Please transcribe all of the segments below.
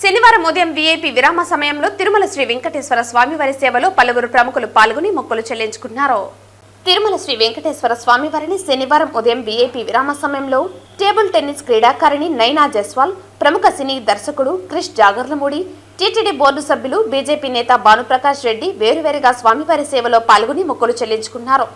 శనివారం ఉదయం వీఐపీ విరామ సమయంలో తిరుమల శ్రీ వెంకటేశ్వర స్వామివారి సేవలో పలువురు ప్రముఖులు పాల్గొని మొక్కులు చెల్లించుకున్నారు. తిరుమల శ్రీ వెంకటేశ్వర స్వామివారిని శనివారం ఉదయం వీఐపీ విరామ సమయంలో టేబుల్ టెన్నిస్ క్రీడాకారిణి నైనా జస్వాల్ ప్రముఖ సినీ దర్శకుడు క్రిష్ జాగర్లమూడి టీటీడీ బోర్డు సభ్యులు బీజేపీ నేత భానుప్రకాష్ రెడ్డి వేరువేరుగా స్వామివారి సేవలో పాల్గొని మొక్కులు చెల్లించుకున్నారు.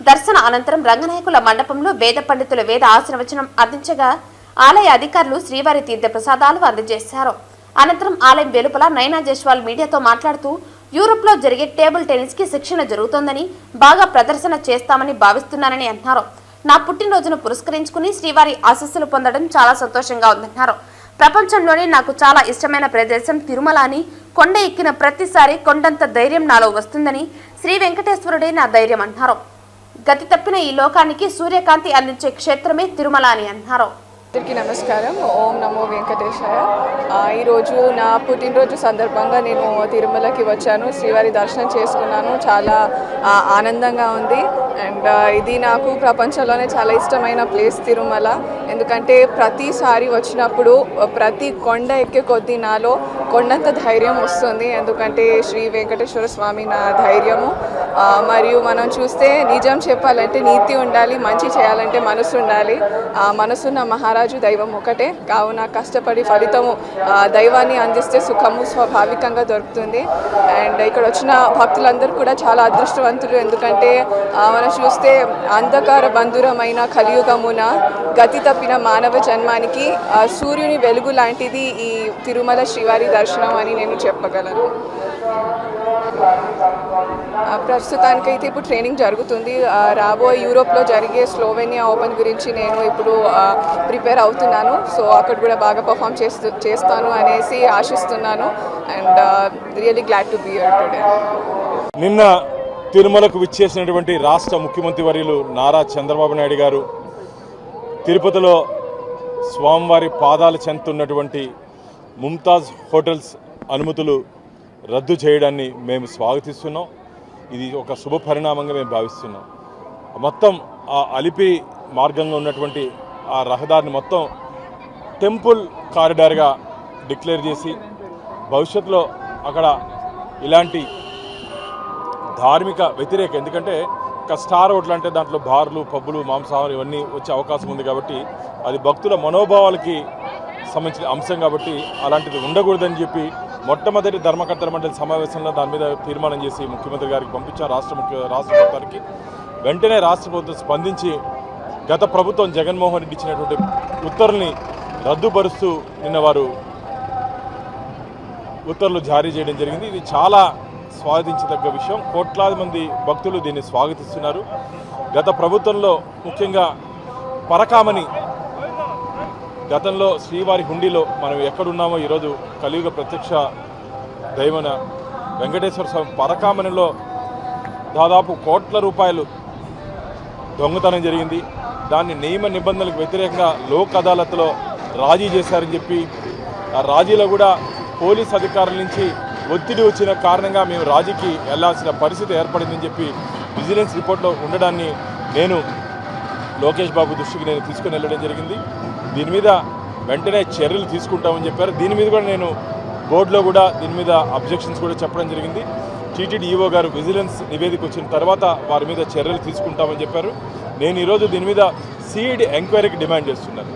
దర్శన అనంతరం రంగనాయకుల మండపంలో వేద పండితుల వేద ఆశీర్వచనం అందించగా ఆలయ అధికారులు శ్రీవారి తీర్థ ప్రసాదాలు అందజేశారు. అనంతరం ఆలయం వెలుపల నైనా జైస్వాల్ మీడియాతో మాట్లాడుతూ యూరోప్లో జరిగే టేబుల్ టెన్నిస్కి శిక్షణ జరుగుతోందని బాగా ప్రదర్శన చేస్తామని భావిస్తున్నానని అన్నారు నా పుట్టినరోజును పురస్కరించుకుని శ్రీవారి ఆశస్సులు పొందడం చాలా సంతోషంగా ఉందన్నారు ప్రపంచంలోనే నాకు చాలా ఇష్టమైన ప్రదేశం తిరుమల అని కొండ ఎక్కిన ప్రతిసారి కొండంత ధైర్యం నాలో వస్తుందని శ్రీ వెంకటేశ్వరుడే నా ధైర్యం అన్నారు గతి తప్పిన ఈ లోకానికి సూర్యకాంతి అందించే క్షేత్రమే తిరుమల అని అన్నారు అందరికీ నమస్కారం. ఓం నమో వెంకటేశాయ. ఈరోజు నా పుట్టినరోజు సందర్భంగా నేను తిరుమలకి వచ్చాను. శ్రీవారి దర్శనం చేసుకున్నాను. చాలా ఆనందంగా ఉంది. అండ్ ఇది నాకు ప్రపంచంలోనే చాలా ఇష్టమైన ప్లేస్ తిరుమల. ఎందుకంటే ప్రతిసారి వచ్చినప్పుడు ప్రతి కొండ ఎక్కే కొద్దీ నాలో కొండంత ధైర్యం వస్తుంది. ఎందుకంటే శ్రీ వెంకటేశ్వర స్వామి నా ధైర్యము. మరియు మనం చూస్తే నిజం చెప్పాలంటే నీతి ఉండాలి మంచి చేయాలంటే మనసు ఉండాలి. ఆ మనసున్న మహారాజు దైవం ఒకటే కావున కష్టపడి ఫలితము దైవాన్ని అందిస్తే సుఖము స్వాభావికంగా దొరుకుతుంది. అండ్ ఇక్కడ వచ్చిన భక్తులందరూ కూడా చాలా అదృష్టవంతులు. ఎందుకంటే మనం చూస్తే అంధకార బంధురమైన కలియుగమున గతి తప్పిన మానవ జన్మానికి సూర్యుని వెలుగు లాంటిది ఈ తిరుమల శ్రీవారి దర్శనం అని నేను చెప్పగలను. ప్రస్తుతానికైతే ఇప్పుడు ట్రైనింగ్ జరుగుతుంది. రాబోయే యూరోప్లో జరిగే స్లోవేనియా ఓపెన్ గురించి నేను ఇప్పుడు ప్రిపేర్ అవుతున్నాను. సో అక్కడ కూడా బాగా పర్ఫామ్ చేస్తూ చేస్తాను అనేసి ఆశిస్తున్నాను. And really glad to be today నిన్న తిరుమలకు విచ్చేసినటువంటి రాష్ట్ర ముఖ్యమంత్రి వర్యులు నారా చంద్రబాబు నాయుడు గారు తిరుపతిలో స్వామివారి పాదాల చెందుతున్నటువంటి ముంతాజ్ హోటల్స్ అనుమతులు రద్దు చేయడాన్ని మేము స్వాగతిస్తున్నాం. ఇది ఒక శుభ పరిణామంగా మేము భావిస్తున్నాం. మొత్తం ఆ అలిపి మార్గంలో ఉన్నటువంటి ఆ రహదారిని మొత్తం టెంపుల్ కారిడార్గా డిక్లేర్ చేసి భవిష్యత్తులో అక్కడ ఇలాంటి ధార్మిక వ్యతిరేక ఎందుకంటే ఒక స్టార్ హోటల్ అంటే దాంట్లో బార్లు పబ్బులు మాంసాహారం ఇవన్నీ వచ్చే అవకాశం ఉంది కాబట్టి అది భక్తుల మనోభావాలకి సంబంధించిన అంశం కాబట్టి అలాంటిది ఉండకూడదని చెప్పి మొట్టమొదటి ధర్మకర్తల మండలి సమావేశంలో దాని మీద తీర్మానం చేసి ముఖ్యమంత్రి గారికి పంపించాం రాష్ట్ర ముఖ్య రాష్ట్ర ప్రభుత్వానికి. వెంటనే రాష్ట్ర ప్రభుత్వం స్పందించి గత ప్రభుత్వం జగన్మోహన్ రెడ్డి ఇచ్చినటువంటి ఉత్తర్వుల్ని రద్దుపరుస్తూ నిన్న వారు ఉత్తర్వులు జారీ చేయడం జరిగింది. ఇది చాలా స్వాగతించదగ్గ విషయం. కోట్లాది మంది భక్తులు దీన్ని స్వాగతిస్తున్నారు. గత ప్రభుత్వంలో ముఖ్యంగా పరకామని గతంలో శ్రీవారి హుండీలో మనం ఎక్కడున్నామో ఈరోజు కలియుగ ప్రత్యక్ష దైవన వెంకటేశ్వర స్వామి పరకామనిలో దాదాపు కోట్ల రూపాయలు దొంగతనం జరిగింది. దాన్ని నియమ నిబంధనలకు వ్యతిరేకంగా లోక్ అదాలత్లో రాజీ చేశారని చెప్పి ఆ రాజీలో కూడా పోలీస్ అధికారుల నుంచి ఒత్తిడి వచ్చిన కారణంగా మేము రాజీకి వెళ్ళాల్సిన పరిస్థితి ఏర్పడిందని చెప్పి విజిలెన్స్ రిపోర్ట్లో ఉండడాన్ని నేను లోకేష్ బాబు దృష్టికి నేను తీసుకుని వెళ్ళడం జరిగింది. దీని మీద వెంటనే చర్యలు తీసుకుంటామని చెప్పారు. దీని మీద కూడా నేను బోర్డులో కూడా దీని మీద అబ్జెక్షన్స్ కూడా చెప్పడం జరిగింది. టీటీడీ ఈవో గారు విజిలెన్స్ నివేదిక వచ్చిన తర్వాత వారి మీద చర్యలు తీసుకుంటామని చెప్పారు. నేను ఈరోజు దీని మీద సిఐడి ఎంక్వైరీకి డిమాండ్ చేస్తున్నాను.